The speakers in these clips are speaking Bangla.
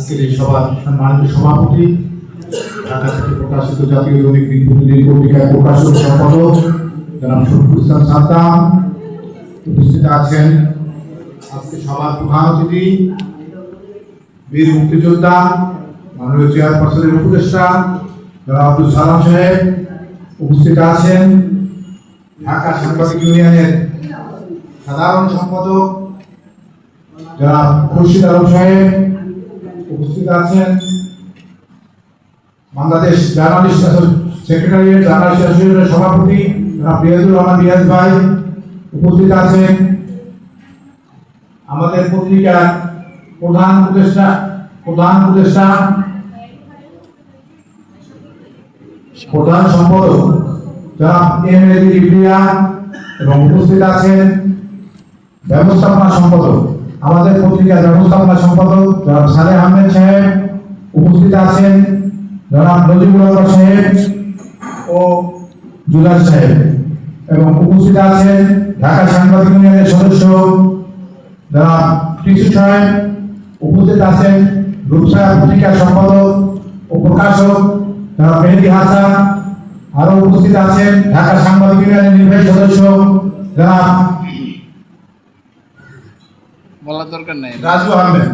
আজকের এই সভার সম্মানিত সভাপতি, ঢাকা থেকে প্রকাশিত জাতীয় দৈনিক বিদ্যুৎ পত্রিকায় প্রকাশক সম্পাদক, জনাব শফিকুল ইসলাম সাদ্দাম উপস্থিত আছেন। আজকে সভার প্রধান অতিথি, বীর মুক্তিযোদ্ধা, মাননীয় চেয়ারপারসনের উপদেষ্টা, জনাব আব্দুল সালাম সাহেব উপস্থিত আছেন। ঢাকা সাংবাদিক ইউনিয়নের সাধারণ সম্পাদক, জনাব খুরশিদ আলম সাহেব উপস্থিত আছেন বাংলাদেশ জার্নালিস্ট সেক্রেটারিয়েট, জার্নালিস্ট অ্যাসোসিয়েশনের সভাপতি রিয়াজুর রহমান রিয়াজ ভাই উপস্থিত আছেন। আমাদের পত্রিকার প্রধান উপদেষ্টা প্রধান উপদেষ্টা, প্রধান সম্পাদক জনাব এম এ এবং উপস্থিত আছেন ব্যবস্থাপনা সম্পাদক আমাদের পত্রিকার ব্যবস্থাপনা সম্পাদক সালেহ আহমেদ সাহেব উপস্থিত আছেন, জনাব নজিবুল সাহেব ও জুলার সাহেব। এবং উপস্থিত আছেন ঢাকা সাংবাদিক ইউনিয়নের সদস্য জনাব কৃষি সাহেব। উপস্থিত আছেন রূপসার পত্রিকার সম্পাদক ও প্রকাশক জনাব মেহেদি হাসান। আরও উপস্থিত আছেন ঢাকা সাংবাদিক ইউনিয়নের নির্বাহী সদস্য জনাব বলার দরকার নেই। রাজু আহমেদ।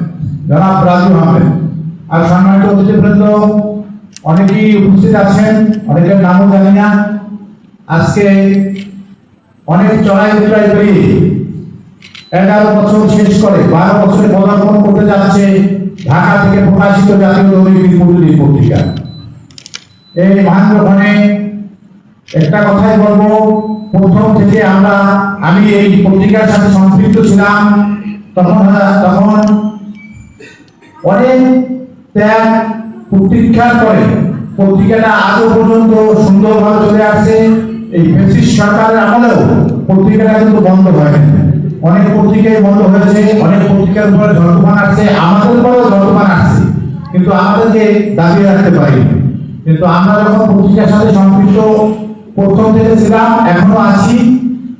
জনাব রাজু আহমেদ। আর সম্মানিত অতিথিবৃন্দ, অনেকেই উপস্থিত আছেন, অনেকের নামও জানি না। আজকে অনেক চড়াই উতরাই পেরিয়ে এগারো বছর শেষ করে, বারো বছরে পদার্পণ করতে যাচ্ছে ঢাকা থেকে প্রকাশিত জাতীয় দৈনিক বিদ্যুৎ পত্রিকা। এই মহেন্দ্রক্ষণে একটা কথাই বলব, প্রথম থেকে আমরা, আমি এই পত্রিকার সাথে সম্পৃক্ত ছিলাম। তখন তখন অনেক ত্যাগ প্রতীক্ষার পরে পত্রিকাটা আজও পর্যন্ত সুন্দরভাবে চলে আসছে। এই ব্রিটিশ সরকারের আমলেও পত্রিকাটা কিন্তু বন্ধ হয়নি অনেক পত্রিকাই বন্ধ হয়েছে, অনেক পত্রিকার উপরে জলপান আসছে, আমাদের উপরেও জলপান আসছে। কিন্তু আমাদেরকে দাবি রাখতে পারিনি। কিন্তু আমরা যখন পত্রিকার সাথে সম্পৃক্ত প্রথম থেকে ছিলাম, এখনও আছি।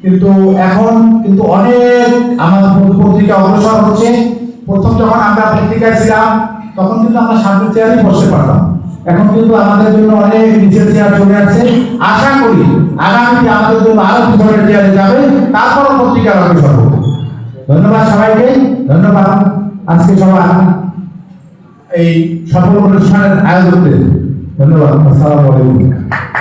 কিন্তু এখন কিন্তু অনেক আমার পত্রিকা অগ্রসর হচ্ছে। প্রথম যখন আমরা পত্রিকায় ছিলাম, তখন কিন্তু আমরা সামনের চেয়ারে বসতে পারতাম। এখন কিন্তু আমাদের জন্য অনেক নিচের চেয়ার চলে আসছে। আশা করি আগামীতে আমাদের জন্য আরও পিছনের চেয়ারে যাবে। তারপর পত্রিকার অগ্রসর হবে। ধন্যবাদ সবাইকে। ধন্যবাদ আজকে সবাই এই সফল অনুষ্ঠানের আয়োজকদের। ধন্যবাদ। আসসালামু আলাইকুম।